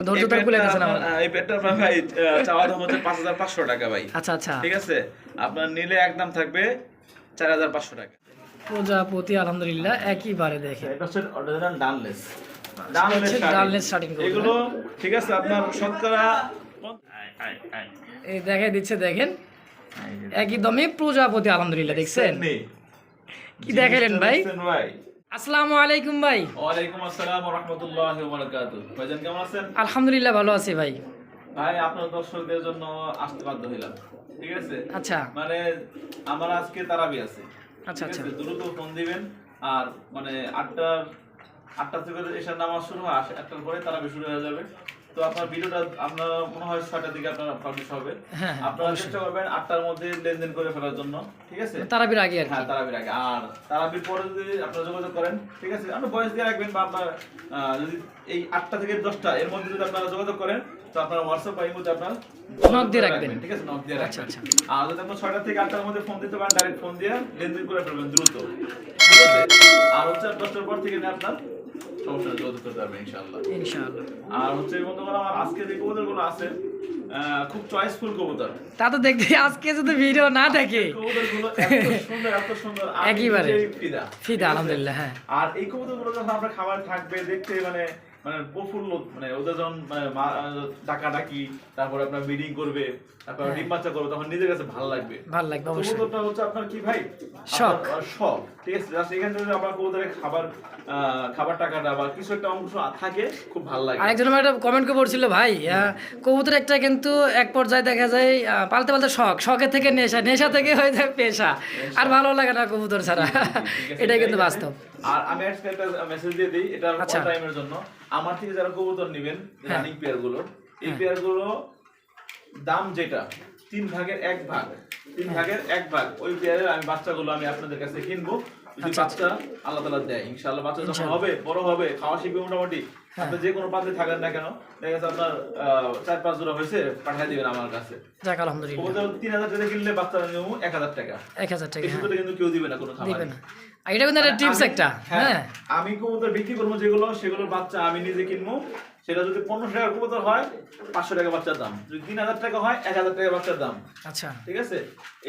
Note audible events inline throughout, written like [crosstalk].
ধৈর্য ধরে কুলে গেছেন আমার এই পেটটা ভাই চাওয়া দাম হচ্ছে পাঁচ হাজার পাঁচশো টাকা ভাই। আচ্ছা আচ্ছা। ঠিক আছে? আপনার নিলে একদম থাকবে চার হাজার পাঁচশো টাকা। প্রজাপতি আলহামদুলিল্লাহ একইবারে দেখে এটা হচ্ছে অরিজিনাল ডানলেস এগুলো ঠিক আছে আপনার শতকরা আয়, আয়, আয়। এই দেখাই দিচ্ছে দেখেন। দমে প্রজাপতি আলহামদুলিল্লাহ দেখছেন? কি দেখালেন ভাই? ভাই? আসসালামু আলাইকুম ভাই। ওয়ালাইকুম আসসালাম ওয়া রাহমাতুল্লাহি ওয়া বারাকাতুহু ভাইজান কেমন আছেন? আলহামদুলিল্লাহ ভালো আছি ভাই। ভাই আপনার দর্শকদের জন্য আসতে বাধ্য হইলাম ঠিক আছে? আচ্ছা। মানে আমার আজকে তারাবি আছে আচ্ছা, আচ্ছা। দ্রুত ফোন দিবেন আর মানে আটটার আটটা থেকে এসার নামাজ শুরু হয় আটটার পরে তারাবি শুরু হয়ে যাবে। তো আপনার ভিডিওটা আপনার মনে হয় ছয়টার দিকে আপনার পাবলিশ হবে। হ্যাঁ, হ্যাঁ, আপনারা চেষ্টা করবেন আটটার মধ্যে লেনদেন করে ফেলার জন্য ঠিক আছে? তারাবির আগে হ্যাঁ তারাবির আগে। আর তারাবির পরে যদি আপনারা যোগাযোগ করেন ঠিক আছে? আপনার বয়স দিয়ে রাখবেন বা আপনার যদি এই আটটা থেকে দশটা এর মধ্যে যদি আপনারা যোগাযোগ করেন তো আপনার হোয়াটসঅ্যাপ বা মধ্যে আপনার নক দিয়ে রাখবেন। ঠিক আছে? নক দিয়ে আচ্ছা, রাখবেন। আচ্ছা। আর যদি আপনার ছয়টা থেকে আটটার মধ্যে ফোন দিতে পারেন ডাইরেক্ট ফোন দিয়ে লেনদেন করে ফেলবেন দ্রুত ঠিক আছে? আর হচ্ছে দশটার পর থেকে আপনার সমস্যা যোগাযোগ করতে পারবে ইনশাল্লাহ আর হচ্ছে বন্ধুগণ আমার আজকে যে কবুতরগুলো আছে খুব চয়েসফুল কবুতর। তা তো দেখতে আজকে যদি ভিডিও না দেখে। কবুতরগুলো এত সুন্দর এত সুন্দর। একইবারে ফিদা। ফিদা আলহামদুলিল্লাহ হ্যাঁ। আর এই কবুতরগুলো যখন আমরা খাবার থাকবে দেখতে মানে মানে প্রফুল্ল মানে ওদের যখন মানে ডাকা ডাকি তারপরে আপনার ব্রিডিং করবে তারপর হ্যাঁ। ডিম বাচ্চা করবে তখন নিজের কাছে ভালো লাগবে। ভালো লাগবে অবশ্যই। কবুতরটা হচ্ছে আপনার কি ভাই? শখ। শখ। ঠিক আছে জাস্ট এখানে যদি আপনার কবুতরের খাবার খাবার টাকাটা বা কিছু একটা অংশ থাকে খুব ভালো লাগে। আরেকজন আমার একটা কমেন্ট করে পড়ছিল ভাই কবুতর একটা কিন্তু এক পর্যায়ে দেখা যায় পালতে পালতে শখ শখের থেকে নেশা নেশা থেকে হয়ে যায় পেশা। আর ভালো লাগে না কবুতর ছাড়া। এটাই কিন্তু বাস্তব। আর আমি একটা মেসেজ দিয়ে দিই এটা আচ্ছা। টাইমের জন্য। আমার থেকে যারা কবুতর নেবেন হ্যাঁ। রানিং পেয়ারগুলো এই হ্যাঁ। পেয়ারগুলো দাম যেটা তিন ভাগের এক ভাগ তিন হ্যাঁ। ভাগের এক ভাগ। ওই পেয়ারের আমি বাচ্চাগুলো আমি আপনাদের কাছে কিনবো। যদি আচ্ছা, বাচ্চা আল্লাহ তালা দেয় ইনশাআল্লাহ বাচ্চা যখন হবে বড় হবে খাওয়া শিখবে মোটামুটি হ্যাঁ। আপনি যে কোনো পাত্রে থাকেন না কেন দেখা যাচ্ছে আপনার চার পাঁচ জোড়া হয়েছে পাঠিয়ে দিবেন আমার কাছে। যাক আলহামদুলিল্লাহ। তিন হাজার টাকা কিনলে বাচ্চা এক হাজার টাকা। এক হাজার টাকা হ্যাঁ। কিন্তু কেউ দিবে না কোনো খাবার এটা কিন্তু একটা টিপস একটা হ্যাঁ আমি কবুতর বিক্রি করব যেগুলো সেগুলোর বাচ্চা আমি নিজে কিনবো। সেটা যদি পনেরোশো টাকার কবুতর হয় পাঁচশো টাকা বাচ্চার দাম। যদি তিন হাজার টাকা হয় এক হাজার টাকা বাচ্চার দাম। আচ্ছা। ঠিক আছে?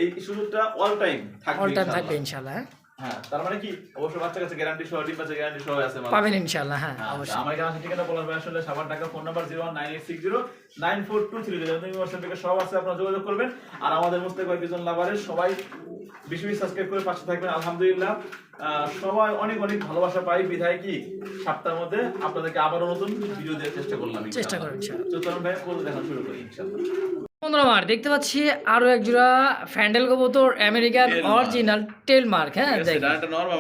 এই সুযোগটা অল টাইম থাকবে অল টাইম থাকবে ইনশাল্লাহ হ্যাঁ। হ্যাঁ তার মানে কি? অবশ্য কাছে গ্যারান্টি সহ ডিম বাচ্চা গ্যারান্টি সহ আছে পাবেন হ্যাঁ হ্যাঁ, অবশ্যই। আমার আছে ঠিকানা বলার ভাই আসলে সাবার phone number zero one nine eight six zero nine four two three zero থেকে সব আছে আপনারা যোগাযোগ করবেন। আর আমাদের মধ্যে কয়েকজন লাভারের সবাই বেশি বেশি সাবস্ক্রাইব করে পাশে থাকবেন। আলহামদুলিল্লাহ। সবাই অনেক অনেক ভালোবাসা পাই। বিধায় কি সপ্তাহের মধ্যে আপনাদেরকে আবারও নতুন ভিডিও দেওয়ার চেষ্টা করলাম চেষ্টা করুন। তো ভাই করে দেখা শুরু করি ইনশাআল্লাহ। বন্ধুরা আমার দেখতে পাচ্ছি আরও এক জোড়া ফ্যান্ডেল কবুতর আমেরিকান অরিজিনাল টেল মার্ক হ্যাঁ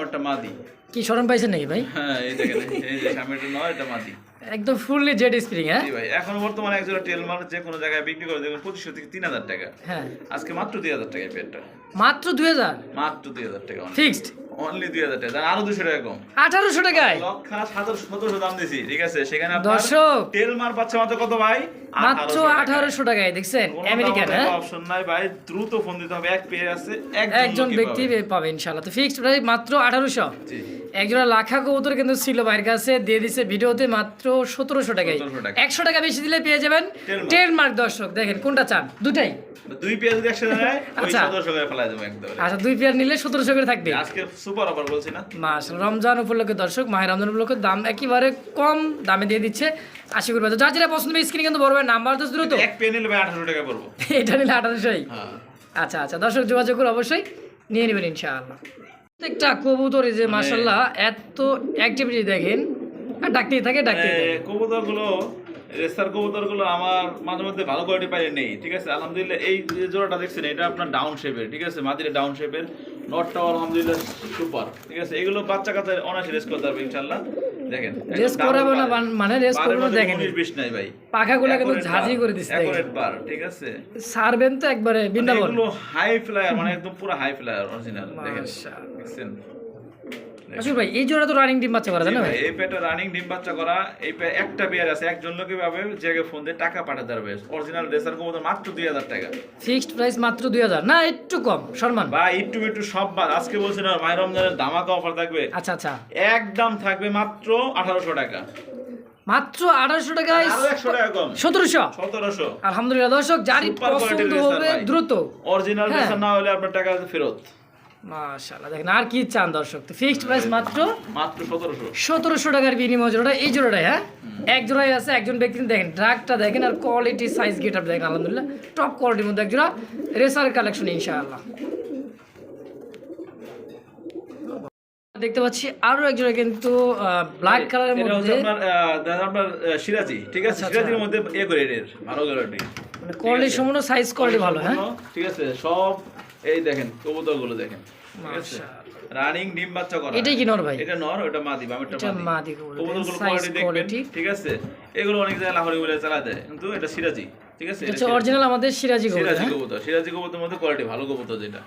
এটা মাদি। কি স্মরণ পাইছেন নাকি ভাই? হ্যাঁ এই দেখেন এই যে সামনে একটা এটা মাদি একদম ফুললি জেড স্প্রিং হ্যাঁ? ভাই এখন বর্তমানে এক জোড়া টেল মার যে কোনো জায়গায় বিক্রি করে দেখবেন পঁচিশশো থেকে তিন হাজার টাকা। হ্যাঁ। আজকে মাত্র দুই হাজার টাকা পেটটা। মাত্র দুই হাজার? মাত্র দুই হাজার টাকা ফিক্সড? অনলি দুই হাজার টাকা। আরও দুশো টাকা কম। আঠারোশো টাকায়? লক্ষা সতেরো সতেরোশো দাম দিছি ঠিক আছে? সেখানে দর্শক তেল মার পাচ্ছে মাত্র কত ভাই? মাত্র আঠারোশো টাকায় দেখছেন? আমেরিকান হ্যাঁ? অপশন নাই ভাই দ্রুত ফোন দিতে হবে এক পেয়ে আছে একজন ব্যক্তি পাবে। পাবে ইনশাল্লাহ তো ফিক্সড প্রাইস মাত্র আঠারোশো। একজোড়া লাখা কবুতর কিন্তু ছিল ভাইয়ের কাছে দিয়ে দিছে ভিডিওতে মাত্র সতেরোশো টাকায়। 1700 টাকা। একশো টাকা বেশি দিলে পেয়ে যাবেন টেন মার্ক দর্শক দেখেন কোনটা চান? দুটাই। দুই পেয়ে যদি একসাথে [laughs] আচ্ছা। সতেরোশো করে ফেলাই দেবো একদম। আচ্ছা দুই পেয়ার নিলে সতেরোশো করে থাকবে। আজকে সুপার অফার বলছি না। মাস রমজান উপলক্ষে দর্শক মাহের রমজান উপলক্ষে দাম একেবারে কম দামে দিয়ে দিচ্ছে আশি করবে তো যার যেটা পছন্দ স্ক্রিনে কিন্তু বড় নাম্বার তো দ্রুত। এক পেয়ে নিলে ভাই টাকা পড়ব। [laughs] এটা নিলে আঠারোশোই হ্যাঁ। আচ্ছা আচ্ছা দর্শক যোগাযোগ করে অবশ্যই নিয়ে নেবেন ইনশাআল্লাহ। প্রত্যেকটা কবুতর যে মানে- মাসাল্লাহ এত অ্যাক্টিভিটি দেখেন ডাকতেই থাকে ডাকতেই থাকে। কবুতরগুলো রেসার কবুতরগুলো আমার মাঝে মধ্যে ভালো কোয়ালিটি পাই নেই ঠিক আছে? আলহামদুলিল্লাহ এই যে জোড়াটা দেখছেন এটা আপনার ডাউন শেপের ঠিক আছে? মাদিরে ডাউন শেপের নটটাও আলহামদুলিল্লাহ সুপার ঠিক আছে? এগুলো বাচ্চা কাচ্চা অনায়াসে রেস করতে পারবে ইনশাল্লাহ দেখেন রেস করাবো না মানে রেস করব দেখেন। উনিশ বিশ নাই ভাই। পাখাগুলো কিন্তু ঝাঁঝি করে দিচ্ছে দেখেন। accurate ঠিক আছে? সারবেন তো একবারে বৃন্দাবন। এগুলো হাই ফ্লায়ার মানে একদম পুরো হাই ফ্লায়ার অরিজিনাল দেখেন। দেখছেন? আসলে ভাই এই জোড়া তো রানিং টিম বাচ্চা করা জানো ভাই এই পেটে রানিং ডিম বাচ্চা করা এই পে- একটা বিয়ার আছে একজন লোকে পাবে যে ফোন দিয়ে টাকা পাঠাতে পারবে। অরিজিনাল রেসার কবুতর মাত্র দুই হাজার টাকা। ফিক্সড প্রাইস মাত্র দুই হাজার। না একটু কম সম্মান। বা একটু একটু সব বাদ। আজকে বলছি না মাই রমজানের ধামাকা অফার থাকবে। আচ্ছা আচ্ছা। একদম থাকবে মাত্র আঠারোশো টাকা। মাত্র আঠারোশো টাকায় আরও একশো টাকা কম। সতেরোশো। সতেরোশো। আলহামদুলিল্লাহ দর্শক যারই পছন্দ হবে দ্রুত। অরিজিনাল হ্যাঁ। রেসার না হলে আপনার টাকা ফেরত। মাশাআল্লাহ দেখেন আর কি চান দর্শক? তো ফিক্সড প্রাইস মাত্র মাত্র সতেরোশো। সতেরোশো টাকার বিনিময় জোড়া এই জোড়াটাই হ্যাঁ? এক জোড়াই আছে একজন ব্যক্তি দেখেন ড্রাগটা দেখেন আর কোয়ালিটি সাইজ গেট আপ দেখেন আলহামদুলিল্লাহ টপ কোয়ালিটির মধ্যে এক জোড়া রেসার কালেকশন ইনশাআল্লাহ। দেখতে পাচ্ছি আরও এক জোড়া কিন্তু ব্ল্যাক কালারের মধ্যে। আপনার আপনার সিরাজি ঠিক আছে? আচ্ছা, সিরাজির আচ্ছা। মধ্যে এ গ্রেডের ভালো গ্রেডের মানে কোয়ালিটি সম্পূর্ণ সাইজ কোয়ালিটি ভালো হ্যাঁ? ঠিক আছে। সব এই দেখেন কবুতরগুলো দেখেন ঠিক আছে? রানিং ডিম বাচ্চা করা। এটা কি নর ভাই? এটা নর ওটা মাদি বামেরটা মাদি। মাদি কবুতর। কবুতরগুলো কোয়ালিটি দেখবেন ঠিক আছে? এগুলো অনেক জায়গায় লাহোরি বলে চালা দেয় কিন্তু এটা সিরাজি। ঠিক আছে? এটা এটা অরিজিনাল আমাদের সিরাজি কবুতর সিরাজি হ্যাঁ? কবুতর সিরাজি কবুতর মধ্যে কোয়ালিটি ভালো কবুতর যেটা।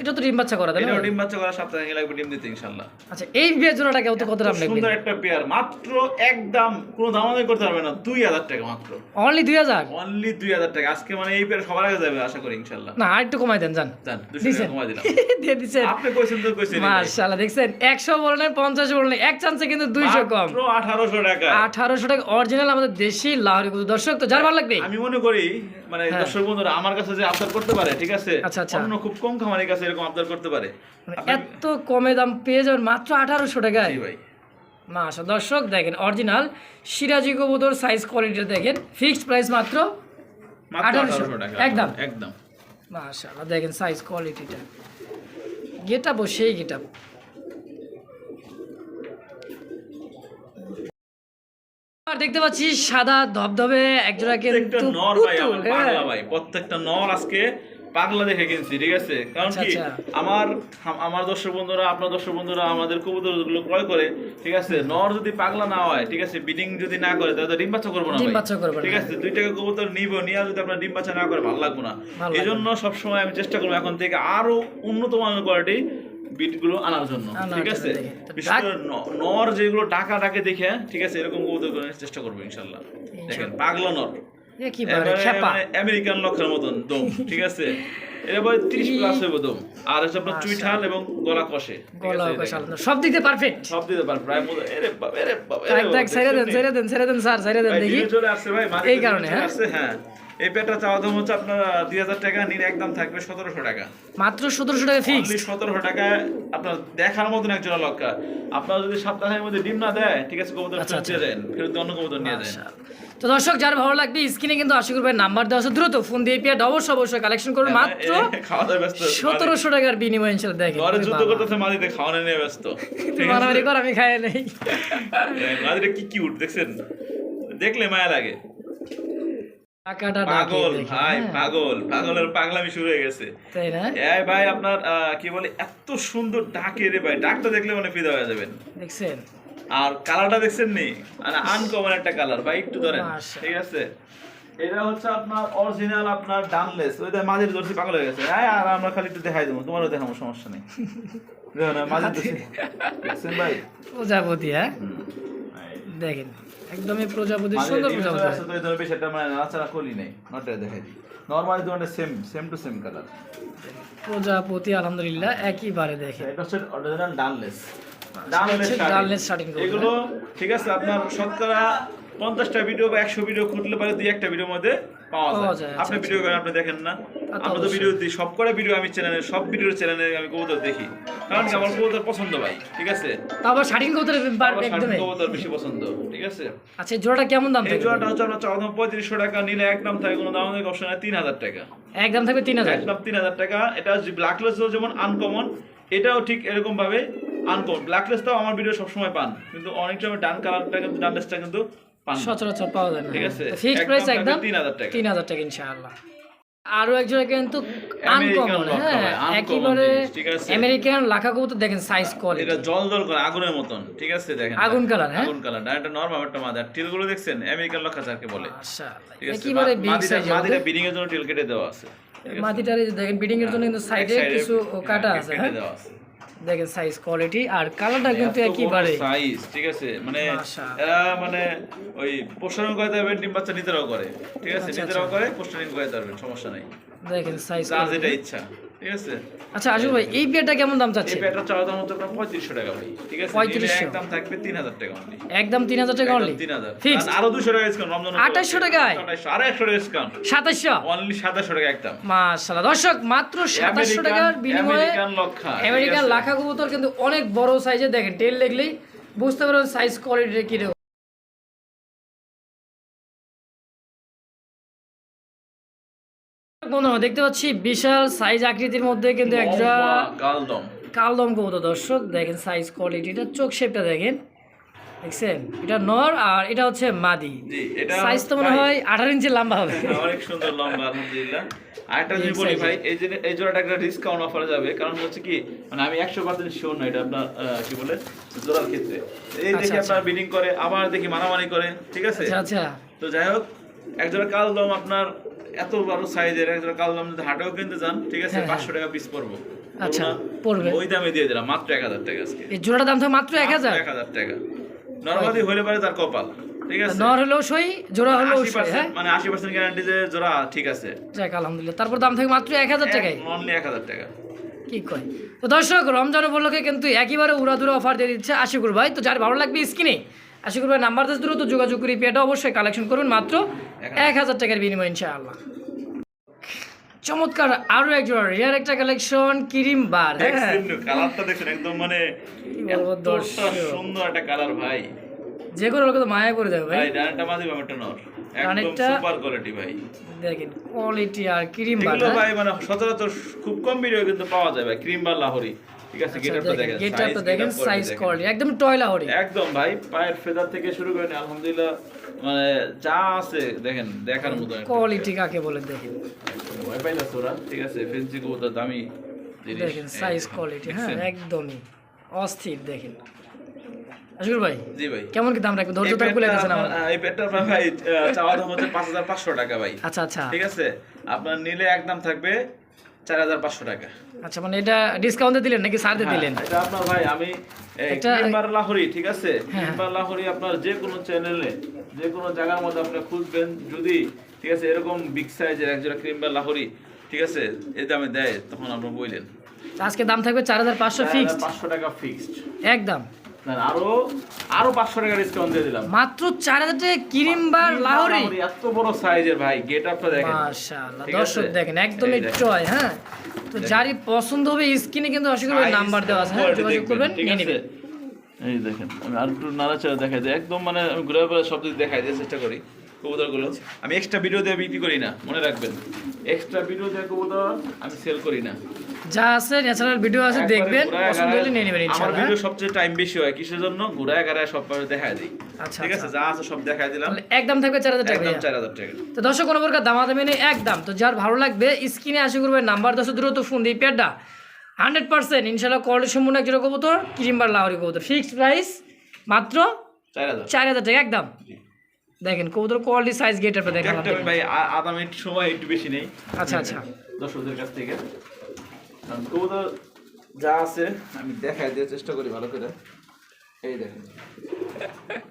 এটা তো ডিম বাচ্চা করা তাই না? ডিম বাচ্চা করা সপ্তাহে লাগবে ডিম দিতে ইনশাআল্লাহ। আচ্ছা এই বিয়ের জোড়াটা কত কত দাম লাগবে সুন্দর একটা পেয়ার মাত্র একদম কোনো দামাদামি করতে পারবে না দুই হাজার টাকা মাত্র। অনলি দুই হাজার? অনলি দুই হাজার টাকা আজকে মানে এই পেয়ার সবার আগে যাবে আশা করি ইনশাল্লাহ না আর একটু কমাই দেন জান জান দুশো দিছেন? টাকা কমাই দিলাম। [laughs] দিয়ে দিচ্ছেন আপনি কইছেন তো কইছেন মার্শাল্লাহ দেখছেন? একশো বলেন পঞ্চাশ বলেন এক চান্সে কিন্তু দুইশো কম। মাত্র আঠারোশো টাকা। আঠারোশো টাকা অরিজিনাল আমাদের দেশি লাহরি দর্শক তো যার ভালো লাগবে? আমি মনে করি মানে হ্যাঁ। দর্শক বন্ধুরা আমার কাছে যে আবদার করতে পারে ঠিক আছে? আচ্ছা, আচ্ছা। অন্য খুব কম খামারের কাছে এরকম আবদার করতে পারে। মানে এত কমে দাম পেয়ে যাবেন মাত্র আঠারোশো টাকায়। জি ভাই। মাসা দর্শক দেখেন অরিজিনাল সিরাজি কবুতর সাইজ কোয়ালিটি দেখেন ফিক্সড প্রাইস মাত্র মাত্র 1800 আঠারোশো টাকা। একদম। একদম। মাশাআল্লাহ দেখেন সাইজ কোয়ালিটিটা গেটা বসেই গেটা আর দেখতে পাচ্ছি সাদা ধবধবে একজোড়া কিন্তু নর ভাই আমার হ্যাঁ। পাগলা ভাই প্রত্যেকটা নর আজকে পাগলা দেখে কিনছি ঠিক আছে? কারণ আচ্ছা, কি? আচ্ছা। আমার আমার দর্শক বন্ধুরা আপনার দর্শক বন্ধুরা আমাদের ক্রয় করে ঠিক আছে? নর যদি পাগলা না হয় ঠিক আছে বিডিং যদি না করে তাহলে ডিম বাচ্চা করব না ডিম বাচ্চা করবে ঠিক আছে দুই টাকা কবুতর নিব নিয়ে যদি আপনার ডিম বাচ্চা না করে ভালো লাগবে না। এই জন্য সবসময় আমি চেষ্টা করব এখন থেকে আরও উন্নত মানের কোয়ালিটি বিটগুলো আনার জন্য ঠিক আছে? নর যেগুলো টাকা ডাকে দেখে ঠিক আছে এরকম কবুতর করার চেষ্টা করব ইনশাল্লাহ। দেখেন পাগল নর একেবারে এবারে খেপা মানে আমেরিকান লক্ষের মতন দম ঠিক আছে? তিরিশ প্লাস দম। আর হচ্ছে আপনার চুইঠাল এবং গলা কষে। সব দিক দিয়ে পারফেক্ট সব দিতে পার প্রায় এরে বাবা, এরে বাবা, ছেড়ে দেন ছেড়ে দেন ছেড়ে দেন স্যার ছেড়ে দেন দেখি। চলে আসছে ভাই, এই কারণে, হ্যাঁ? হ্যাঁ এই পেটা চাওয়া দাম হচ্ছে আপনার দুই হাজার টাকা নিন একদম থাকবে সতেরোশো টাকা। মাত্র সতেরোশো টাকা ফিক্স সতেরোশো টাকা আপনার দেখার মতন এক জোড়া লক্কা আপনার যদি সপ্তাহের মধ্যে ডিম না দেয় ঠিক আছে কবুতর আচ্ছা, ফেরত দেন ফেরত অন্য কবুতর নিয়ে দেন। তো দর্শক যার ভালো লাগবে স্ক্রিনে কিন্তু আশা করবেন নাম্বার দেওয়া আছে। দ্রুত ফোন দিয়ে পেয়ে অবশ্যই অবশ্যই কালেকশন করুন। মাত্র খাওয়া দাওয়া ব্যস্ত সতেরোশো টাকার বিনিময় ইনশাল্লাহ দেখেন। ঘরে যুদ্ধ করতেছে মাঝিতে খাওয়ানো নিয়ে ব্যস্ত। মারামারি কর আমি খাই নেই। [laughs] মাঝিটা কি কিউট দেখছেন? দেখলে মায়া লাগে। টাকাটা পাগল ভাই হ্যাঁ। পাগল। পাগলের পাগলামি শুরু হয়ে গেছে। তাই না? এই ভাই আপনার কি বলে এত সুন্দর ডাকে রে ভাই। ডাকটা দেখলে মানে ফিদা হয়ে যাবেন। দেখছেন? আর কালারটা দেখছেন নি মানে আনকমন একটা কালার। ভাই একটু ধরেন। ঠিক আছে? এটা হচ্ছে আপনার অরিজিনাল আপনার ডানলেস ওই মাঝের দর্শি পাগল হয়ে গেছে। হ্যাঁ আর আমরা খালি একটু দেখাই দেবো। তোমারও দেখাবো সমস্যা নেই। [laughs] মাঝের দর্শি দেখছেন ভাই? প্রজাপতি হ্যাঁ? দেখেন। একদমই প্রজাপতি সুন্দর প্রজাপতি। আসছে তো এই বেশ একটা মানে নাড়াচাড়া করি নেই নটটা দেখাই দিই। নর্মালি তোমাদের same same to same colour প্রজাপতি আলহামদুলিল্লাহ একইবারে দেখেন এটা হচ্ছে অরিজিনাল ডানলেস ডানলেস করবে, এগুলো ঠিক আছে আপনার শতকরা পঞ্চাশটা ভিডিও বা একশো ভিডিও খুঁজলে পারে দুই একটা ভিডিওর মধ্যে পাওয়া যায়। আপনি আচ্ছা, ভিডিও করেন আপনি দেখেন না। আমরা তো ভিডিও দিই সব করে ভিডিও আমি চ্যানেলে সব ভিডিওর চ্যানেলে আমি কবুতর দেখি। কারণ কি আমার কবুতর পছন্দ ভাই ঠিক আছে? তারপর শাড়িন কবুতরের আমার একদমই। কবুতর বেশি পছন্দ ঠিক আছে? আচ্ছা জোড়াটা কেমন দাম এই জোড়াটা হচ্ছে আপনার চৌদ্দ পঁয়ত্রিশশো টাকা নিলে একদম থাকে কোনো দাম নেই অপশন তিন হাজার টাকা। একদম থাকবে তিন হাজার। একদম তিন হাজার টাকা এটা ব্ল্যাকলেস যেমন আনকমন এটাও ঠিক এরকম ভাবে আনকমন ব্ল্যাকলেসটাও আমার ভিডিও সবসময় পান কিন্তু অনেক সময় ডান কালারটা কিন্তু ডান লেসটা কিন্তু। সচরাচর পাওয়া যায় না। ঠিক আছে? ফিক্সড একদম প্রাইস থাকবে একদম 3000 টাকা। তিন হাজার টাকা ইনশাআল্লাহ। আরও একজন কিন্তু আনকমন হ্যাঁ একেবারে? আমেরিকান লাখা কবুতর দেখেন সাইজ কল এটা জল জল করে আগুনের মতন ঠিক আছে? দেখেন আগুন কালার, হ্যাঁ? আগুন কালার এটা নরমাল একটা মাদার টিলগুলো দেখছেন আমেরিকান লাখা যাকে বলে। মাশাআল্লাহ ঠিক আছে? একেবারে বিগ সাইজ মাদিটা বিডিং এর জন্য টিল কেটে দেওয়া আছে ঠিক মাটিটারে দেখেন বিডিং এর জন্য কিন্তু সাইডে কিছু কাটা আছে হ্যাঁ। দেখেন সাইজ কোয়ালিটি আর কালারটা কিন্তু এত বড় একেবারে সাইজ ঠিক আছে? মানে এরা মানে ওই পোস্টারিং করে দেবেন ডিম বাচ্চা নিজেরাও করে ঠিক আছে? আচ্ছা, নিজেরাও করে পোস্টারিং করে দেবেন সমস্যা নাই। দেখেন সাইজ যার যেটা ইচ্ছা ঠিক আছে? আচ্ছা ভাই এই পেয়ারটা কেমন দাম এই চাওয়া দাম হচ্ছে পঁয়ত্রিশশো টাকা ভাই ঠিক আছে? 3500 একদম থাকবে তিন হাজার টাকা only। একদম তিন হাজার টাকা অনলি তিন হাজার। ফিক্স আরও দুশো টাকা ডিসকাউন্ট রমজান 2800 টাকায়? আরও একশো টাকা ডিসকাউন্ট সাতাশশো? অনলি সাতাশশো টাকা একদম। মাশাআল্লাহ। দর্শক মাত্র সাতাশশো টাকার বিনিময়ে আমেরিকান লাখা কবুতর কিন্তু অনেক বড় সাইজে দেখেন টেল দেখলেই বুঝতে পারবেন সাইজ কোয়ালিটি কি বন্ধুরা দেখতে পাচ্ছি বিশাল সাইজ আকৃতির মধ্যে কিন্তু একটা গালদম কালদম কবুতর। দর্শক দেখেন সাইজ কোয়ালিটিটা চোখ শেপটা দেখেন। দেখছেন? এটা নর আর এটা হচ্ছে মাদি। সাইজ তো মনে হয় আঠারো ইঞ্চি লম্বা হবে। অনেক সুন্দর লম্বা আলহামদুলিল্লাহ। আরেকটা যদি বলি ভাই এই যে এই জোড়াটা একটা ডিসকাউন্ট অফারে যাবে কারণ হচ্ছে কি মানে আমি একশো পার্সেন্ট শিওর না এটা আপনার কি বলে জোড়ার ক্ষেত্রে। এই আচ্ছা, দেখি আচ্ছা। আপনার বিডিং করে আবার দেখি মারামারি করে ঠিক আছে? আচ্ছা আচ্ছা। তো যাই হোক এক জোড়া কালদম আপনার এত বড় সাইজের এক জোড়া কালদম যদি হাটেও কিনতে যান ঠিক আছে? হ্যাঁ, হ্যাঁ। পাঁচশো টাকা পিস পড়ব। আচ্ছা, পড়ব। ওই দামে দিয়ে দিলাম মাত্র এক হাজার টাকা আজকে। এই জোড়াটার দাম থাকে মাত্র এক হাজার? এক হাজার টাকা। নর্মালি হলে পারে তার কপাল ঠিক আছে? নর হলেও সই জোড়া হলেও সই হ্যাঁ? মানে আশি পার্সেন্ট গ্যারান্টি যে জোড়া ঠিক আছে। যাক আলহামদুলিল্লাহ। তারপর দাম থাকে মাত্র এক হাজার টাকায়? অনলি এক হাজার টাকা। কি কয়? তো দর্শক রমজান উপলক্ষে কিন্তু একেবারে উড়াধুরা অফার দিয়ে দিচ্ছে আশিকুর ভাই। তো যার ভালো লাগবে স্ক্রিনে আশিকুর ভাই নাম্বার দিয়ে দ্রুত যোগাযোগ করে পেয়েটা অবশ্যই কালেকশন করবেন মাত্র এক হাজার টাকার বিনিময় ইনশাআল্লাহ। চমৎকার আরও এক জোড়া রিয়ার একটা কালেকশন ক্রিম বার হ্যাঁ। কালারটা দেখছেন একদম মানে। সুন্দর একটা কালার ভাই। যে কোনো লোক তো মায়া করে দেবে ভাই। ভাই ডানাটা মাঝে ব্যাপারটা নর। একদম সুপার কোয়ালিটি ভাই। দেখেন কোয়ালিটি আর ক্রিম বার ভাই মানে সচরাচর খুব কম ভিডিও কিন্তু পাওয়া যায় ভাই ক্রিম বা লাহোরি। ঠিক আছে গেটআপটা দেখেন গেট দেখেন সাইজ কোয়ালিটি একদম টয়লা হরি। একদম ভাই পায়ের ফেদার থেকে শুরু করে আলহামদুলিল্লাহ মানে যা আছে দেখেন দেখার মতো কোয়ালিটি কাকে বলে দেখেন। ভয় পাইলা তোরা ঠিক আছে ফেন্সি কবুতর দামি দেখেন সাইজ কোয়ালিটি হ্যাঁ একদমই অস্থির দেখেন। আশিকুর ভাই জি ভাই। কেমন কি দাম রাখবেন ধৈর্য এই তো গেছেন আমার। এই পেটটা ভাই আহ, চাওয়া দাম হচ্ছে পাঁচ হাজার পাঁচশো টাকা ভাই। আচ্ছা আচ্ছা। ঠিক আছে আপনার নিলে একদম থাকবে চার হাজার পাঁচশো টাকা। আচ্ছা মানে এটা ডিসকাউন্টে দিলেন নাকি সারতে দিলেন হ্যাঁ, এটা আপনার ভাই আমি এটা- লাহোরি ঠিক আছে? হ্যাঁ। লাহোরি আপনার যে কোনো চ্যানেলে যে কোনো জায়গার মধ্যে আপনি খুঁজবেন যদি ঠিক আছে এরকম বিগ সাইজের একজোড়া লাহোরি ঠিক আছে এই দামে দেয় তখন আপনি বললেন আজকে দাম থাকবে চার হাজার পাঁচশো ফিক্সড পাঁচশো টাকা ফিক্সড একদম। আরও আরও পাঁচশো টাকা ডিসকাউন্ট দিয়ে দিলাম। মাত্র চার হাজার টাকা ক্রিম বার লাহোরি? এত বড় সাইজের ভাই গেট আপটা দেখেন। মাশাআল্লাহ দর্শক দেখেন একদমই টয় হ্যাঁ তো যারই পছন্দ হবে স্ক্রিনে কিন্তু আশা করি Size নাম্বার দেওয়া আছে হ্যাঁ যোগাযোগ করবেন নিয়ে নেবেন। এই দেখেন আমি আর একটু নাড়াচাড়া দেখাই দিই। একদম মানে আমি ঘুরে সব দিক দেখাই দিয়ে চেষ্টা করি কবুতরগুলো। আমি এক্সট্রা ভিডিও দিয়ে বিক্রি করি না মনে রাখবেন। এক্সট্রা ভিডিও দিয়ে কবুতর আমি সেল করি না। যা আছে ন্যাচারাল ভিডিও আছে দেখবেন পছন্দ হলে নিয়ে নেবেন আমার ইনশাআল্লাহ। ভিডিও সবচেয়ে টাইম বেশি হয় কিসের জন্য? ঘুরায় ঘুরায় সব দেখায় দিই। আচ্ছা, ঠিক আছে আচ্ছা। যা আছে সব দেখাই দিলাম। একদম থাকবে চার হাজার টাকা একদম ভাইয়া। চার হাজার টাকা। তো দর্শক কোনো প্রকার দামাদামি নেই একদম। তো যার ভালো লাগবে স্ক্রিনে আসে করবে নাম্বার দশ দ্রুত ফোন দিয়ে পেয়ারটা হান্ড্রেড পার্সেন্ট ইনশাল্লাহ কোয়ালিটি সম্পূর্ণ একজন কবুতর ক্রিমবার লাহরি কবুতর। ফিক্সড প্রাইস মাত্র চার হাজার। টাকা একদম। দেখেন কবুতর কোয়ালিটি সাইজ গেট আপনি দেখেন। ভাই আ- আধা মিনিট সময় একটু বেশি নেই। আচ্ছা আচ্ছা। দর্শকদের কাছ থেকে। কবুতর যা আছে আমি দেখাই দেওয়ার চেষ্টা করি ভালো করে। এই দেখেন।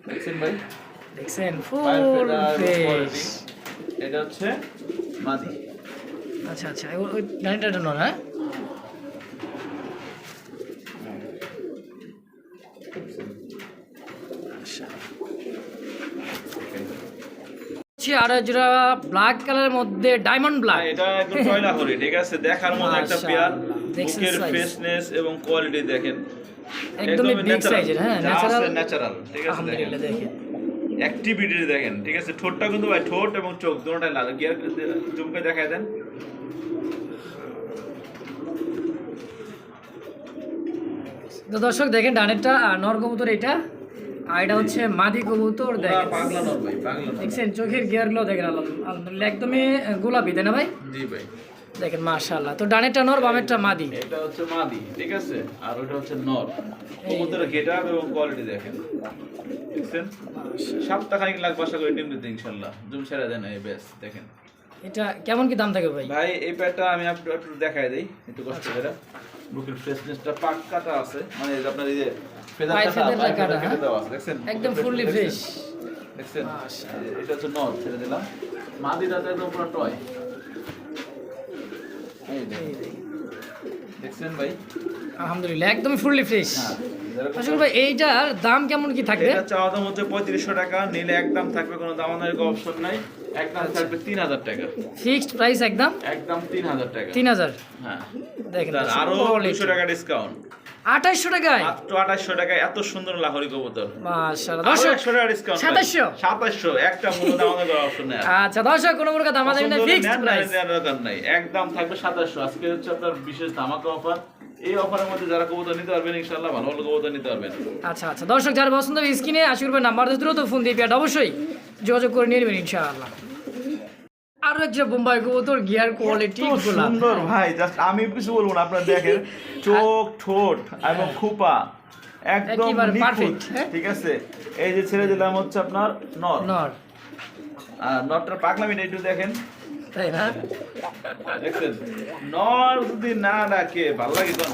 দেখছেন ভাই? দেখছেন? ফুল। এটা হচ্ছে মাদি। আচ্ছা আচ্ছা। ওই- গাড়িটা না? আরও জোড়া ব্ল্যাক কালারের মধ্যে ডায়মন্ড ব্ল্যাক এটা একদম টয়লা করি ঠিক আছে? দেখার মতো একটা পেয়ার। বুকের ফ্রেশনেস এবং কোয়ালিটি দেখেন। একদমই বিগ সাইজের হ্যাঁ ন্যাচারাল ন্যাচারাল ঠিক আছে? দেখেন। অ্যাক্টিভিটি দেখেন। ঠিক আছে? ঠোঁটটা কিন্তু ভাই ঠোঁট এবং চোখ দুটোটাই লাল। গিয়ার জুমকে দেখায় দেন। তো দর্শক দেখেন ডানেরটা আর নর এটা। আর এটা হচ্ছে মাদি কবুতর দেখেন। দেখছেন চোখের গিয়ারগুলো দেখেন আলহামদুলিল্লাহ একদমই গোলাপি তাই না ভাই? জি ভাই। দেখেন মাশাআল্লাহ। তো ডানেরটা নর বামেরটা মাদি? এটা হচ্ছে মাদি ঠিক আছে? আর ওটা হচ্ছে নর। কবুতরের গেটআপ এবং কোয়ালিটি দেখেন। দেখছেন? সপ্তাহ খানিক লাগবে আশা করি টিম দিতে ইনশাল্লাহ জুম ছেড়ে দেন এই বেশ দেখেন। এটা কেমন কি দাম থাকে ভাই? ভাই এই প্যাডটা আমি একটু একটু দেখাই দিই একটু কষ্ট করে। বুকের ফ্রেশনেসটা পাক কাটা আছে মানে আপনার এই যে কাটা হ্যাঁ? দেওয়া আছে দেখছেন? একদম ফুললি ফ্রেশ দেখছেন? এটা হচ্ছে নর ছেড়ে দিলাম। মাদিটা তো একদম পুরো টয় দেখছেন ভাই? আলহামদুলিল্লাহ একদমই ফুললি ফ্রেশ হ্যাঁ। ভাই এইটার দাম কেমন কি থাকবে? এটা চাওয়া দাম হচ্ছে পঁয়ত্রিশশো টাকা নিলে একদম থাকবে কোনো দামাদারি অপশন নাই। একদম থাকবে তিন হাজার টাকা। ফিক্সড প্রাইস একদম? একদম তিন হাজার টাকা। তিন হাজার? হ্যাঁ। দেখেন আরও দুশো টাকা ডিসকাউন্ট আঠাইশশো টাকায়? মাত্র আঠাশশো টাকা এত সুন্দর লাহোরি কবুতর। দর্শক একশো টাকা ডিসকাউন্ট সাতাশশো? সাতাশশো একটা কোনো দামাদারি অপশন নেই আচ্ছা দর্শক কোনো প্রকার দামাদামি না ফিক্সড প্রাইস দরকার নাই। একদম থাকবে সাতাশশো আজকে হচ্ছে আপনার বিশেষ ধামাকা অফার এই অফারের মধ্যে যারা কবুতর নিতে পারবেন ভালো ভালো কবুতর নিতে পারবেন। আচ্ছা আচ্ছা। দর্শক যারা পছন্দ স্ক্রিনে আশি রুপের নাম্বার দ্রুত ফোন দিয়ে অবশ্যই যোগাযোগ করে নিয়ে নেবেন ইনশাআল্লাহ। আরও একটা বোম্বাই কবুতর গিয়ার কোয়ালিটি সুন্দর ভাই জাস্ট আমি কিছু বলব না আপনারা দেখেন। চোখ ঠোঁট এবং খোপা একদম perfect, হ্যাঁ? ঠিক আছে? এই যে ছেড়ে দিলাম হচ্ছে আপনার নর। নর। আর নরটার পাগলামিটা একটু দেখেন। তাই না? দেখছেন? নর যদি না ডাকে ভালো লাগে তো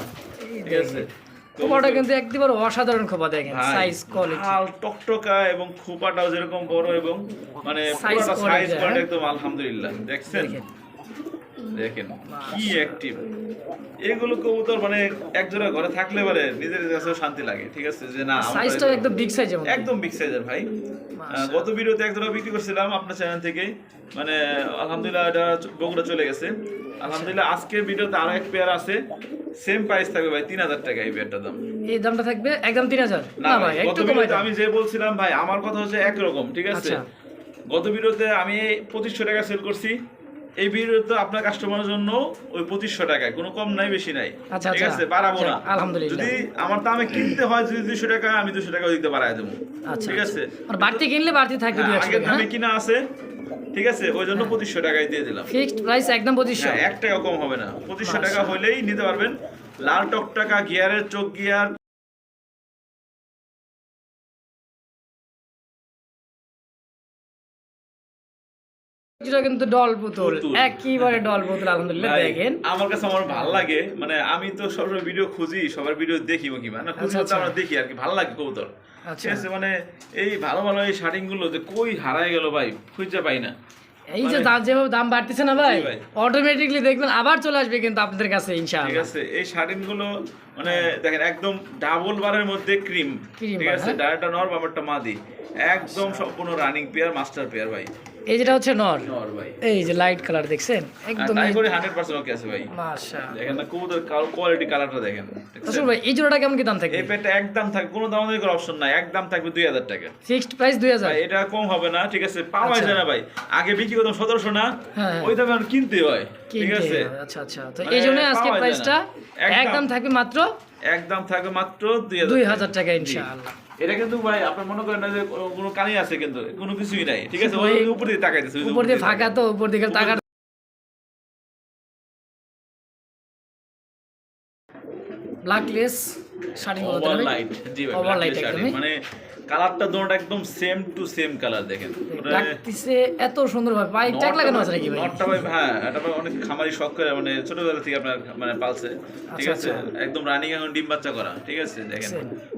ঠিক আছে? খোপাটা কিন্তু একবার অসাধারণ খোপা দেখেন সাইজ কোয়ালিটি লাল টকটকা এবং খোপাটাও যেরকম বড় এবং মানে সাইজ কোয়ালিটি হ্যাঁ? একদম আলহামদুলিল্লাহ। দেখছেন? দেখেন কি অ্যাক্টিভ এগুলো কবুতর মানে এক জোড়া ঘরে থাকলে পারে নিজের কাছেও শান্তি লাগে ঠিক আছে? যে না সাইজটা একদম বিগ সাইজের মতো একদম বিগ সাইজের ভাই। গত ভিডিওতে এক জোড়া বিক্রি করছিলাম আপনার চ্যানেল থেকে। মানে আলহামদুলিল্লাহ এটা বগুড়া চলে গেছে। আলহামদুলিল্লাহ আজকের ভিডিওতে আরও এক পেয়ার আছে। সেম প্রাইস থাকবে ভাই তিন হাজার টাকা এই পেয়ারটার দাম। এই দামটা থাকবে একদম তিন হাজার? না ভাই একটু কমাই আমি যে বলছিলাম ভাই আমার কথা হচ্ছে একরকম ঠিক আছে? আচ্ছা। গত ভিডিওতে আমি পঁচিশশো টাকা সেল করছি। এই ভিডিওতে আপনার কাস্টমারের জন্য ওই পঁচিশশো টাকায় কোনো কম নাই বেশি নাই। আচ্ছা, ঠিক আচ্ছা। আছে বাড়াবো না। আলহামদুলিল্লাহ। যদি আমার দামে কিনতে হয় যদি দুশো টাকা আমি দুশো টাকা দিতে বাড়াই দেবো। আচ্ছা ঠিক আছে? আর বাড়তি কিনলে বাড়তি থাকবে হ্যাঁ, আগের দামে কিনা আছে ঠিক আছে? ওই জন্য পঁচিশশো টাকায় দিয়ে দিলাম। ফিক্সড প্রাইস একদম পঁচিশশো। হ্যাঁ এক টাকা কম হবে না। পঁচিশশো টাকা হলেই নিতে পারবেন। লাল টক টাকা গিয়ারের চোখ গিয়ার যেটা কিন্তু ডল পুতুল পুতুল। ডল পুতুল আলহামদুলিল্লাহ দেখেন আমার কাছে আমার ভালো লাগে মানে আমি তো সবসময় ভিডিও খুঁজি সবার ভিডিও দেখি কি মানে খুঁজি আচ্ছা, বলতে আচ্ছা। আমরা দেখি আর কি ভালো লাগে কবুতর আচ্ছা। ঠিক আছে মানে এই ভালো ভালো এই শার্টিংগুলো যে কই হারায় গেল ভাই খুঁজে পাই না এই যে মানে- দাম যেভাবে দাম বাড়তেছে না ভাই। অটোমেটিকলি দেখবেন আবার চলে আসবে কিন্তু আপনাদের কাছে ঠিক ইনশাআল্লাহ আছে এই শার্টিংগুলো মানে দেখেন একদম ডাবল বারের মধ্যে ক্রিম ঠিক আছে হ্যাঁ? ডায়াটা মাদি একদম সম্পূর্ণ রানিং পেয়ার মাস্টার পেয়ার ভাই এই যেটা হচ্ছে নর। এই যে লাইট কালার দেখছেন? একদম তাই করে হান্ড্রেড পার্সেন্ট ওকে আছে ভাই। মাশাআল্লাহ। দেখেন না কোয়ালিটি কালারটা দেখেন। আসলে ভাই এই জোড়াটা কেমন কি দাম এই পেটটা একদম থাকবে কোনো দাম করার অপশন নাই একদম থাকবে দুই হাজার টাকা। ফিক্সড প্রাইস দুই হাজার? ভাই এটা কম হবে না ঠিক আছে পাওয়া আচ্ছা। যায় না ভাই। আগে বিক্রি করতাম সতেরোশো না হ্যাঁ। ওই দামে এখন কিনতে হয় ঠিক আছে? আচ্ছা আচ্ছা। তো মানে এই জন্য আজকে প্রাইসটা একদম। একদম থাকবে মাত্র একদম থাকবে মাত্র দুই দুই হাজার হাজার টাকা জি। ইনশাআল্লাহ। এটা কিন্তু ভাই আপনি মনে করেন না যে কোনো- কানে আছে কিন্তু কোনো কিছুই নাই ঠিক আছে উপর দিয়ে তাকাইতেছে উপর দিয়ে। ফাঁকা তো উপর দিকে টাকা ব্ল্যাকলেস শাড়ি জি ভাই। একদমই। মানে কালারটা একদম সেম টু সেম কালার দেখেন। এত সুন্দর ভাবে ট্যাগ লাগানো আছে নাকি ভাই? নটটা ভাই হ্যাঁ এটা ভাই অনেক খামারি শখ করে মানে ছোটবেলা থেকে আপনার মানে পালছে ঠিক আচ্ছা, আছে একদম রানিং এখন ডিম বাচ্চা করা ঠিক আছে? দেখেন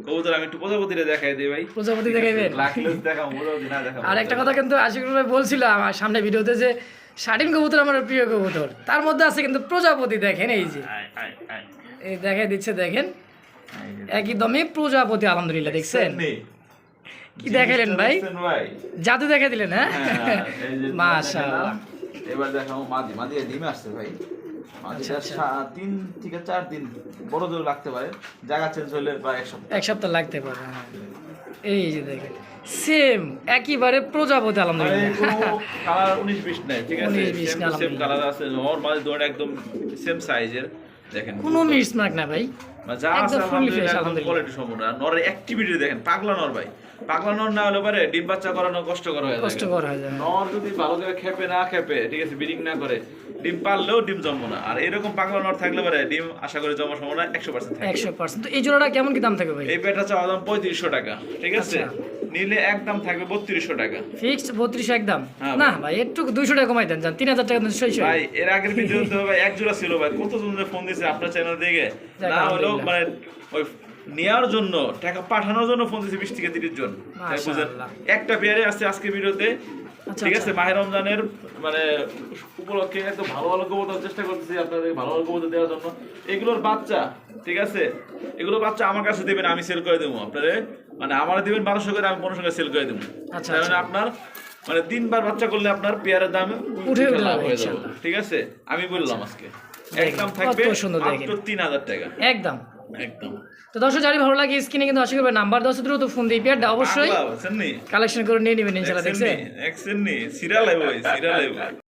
কবুতর আমি একটু প্রজাপতিটা দেখাই দিই ভাই। প্রজাপতি দেখাইবেন? লাকলেস দেখাও প্রজাপতি না আর একটা কথা কিন্তু আশিকুর ভাই বলছিল আমার সামনে ভিডিওতে যে শাটিন কবুতর আমার প্রিয় কবুতর তার মধ্যে আছে কিন্তু প্রজাপতি দেখেন এই যে। এই দেখাই দিচ্ছে দেখেন। একদমই প্রজাপতি আলহামদুলিল্লাহ দেখছেন? কি দেখাইলেন ভাই? জাদু দেখাই দিলেন হ্যাঁ? হ্যাঁ, এই [laughs] মাশাআল্লাহ। এবার মাদি মাদি ডিমে আসছে ভাই। আচ্ছা। তিন থেকে চার দিন বড় জোর লাগতে পারে। জায়গা চেঞ্জ হলে বা এক সপ্তাহ। এক সপ্তাহ লাগতে পারে হ্যাঁ। এই যে দেখেন সেম একইবারে প্রজাপতি আলহামদুলিল্লাহ। কালার উনিশ বিশ নাই ঠিক আছে? সেম কালার আছে। মাঝে একদম সেম সাইজের দেখেন কোনো মিসমার্ক না ভাই। মানে যা আছে আলহামদুলিল্লাহ। কোয়ালিটি সম্পূর্ণ। আর নরের অ্যাক্টিভিটি দেখেন পাগলা নর ভাই। পাগলা নর না হলে পারে ডিম বাচ্চা করানো কষ্টকর হয়ে কষ্টকর হয়ে যায় নর যদি ভালো করে খেপে না খেপে ঠিক আছে ব্রিডিং না করে ডিম পারলেও ডিম জন্ম না। আর এরকম পাগলা নর থাকলে পারে ডিম আশা করি জন্মার সম্ভাবনা একশো পার্সেন্ট একশো পার্সেন্ট তো এই জোড়াটা কেমন কি দাম থাকবে ভাই? এই পেটা চাওয়া দাম পঁয়ত্রিশশো টাকা ঠিক আছে? আচ্ছা। নিলে একদম থাকবে বত্রিশশো টাকা। ফিক্সড বত্রিশশো একদম হ্যাঁ, না ভাই। একটু দুইশো টাকা কমাই দেন যান তিন হাজার টাকা ভাই এর আগের ভিডিওতে ভাই এক জোড়া ছিল ভাই কত জনের ফোন দিয়েছে আপনার চ্যানেল থেকে? না হলেও মানে ওই নেওয়ার জন্য টাকা পাঠানোর জন্য ফোন দিয়েছে বিশ থেকে তিরিশ জন বুঝেন? একটা পেয়ারে আছে আজকে ভিডিওতে। আচ্ছা, ঠিক আচ্ছা। আছে? মাহের রমজানের মানে উপলক্ষে এত ভালো ভালো কবুতর চেষ্টা করতেছি আপনাদের ভালো ভালো কবুতর দেওয়ার জন্য। এগুলোর বাচ্চা ঠিক আছে? এগুলো বাচ্চা আমার কাছে দেবেন আমি সেল করে দেবো আপনারে। মানে আমার দিবেন বারোশো করে আমি পনেরোশো করে সেল করে দেবো। আচ্ছা, মানে। আপনার মানে তিনবার বাচ্চা করলে আপনার পেয়ারের দাম উঠে লাভ হয়ে যাবে। ঠিক আছে? আমি বললাম আজকে। একদম থাকবে মাত্র তিন হাজার টাকা। একদম। একদম। তো দর্শক যারই ভালো লাগে স্ক্রিনে কিন্তু আশা করবে নাম্বার দশ দ্রুত ফোন দিয়ে পেয়ারটা অবশ্যই? কালেকশন করে নিয়ে নেবেন ইনশাল্লাহ দেখছেন? Serial serial.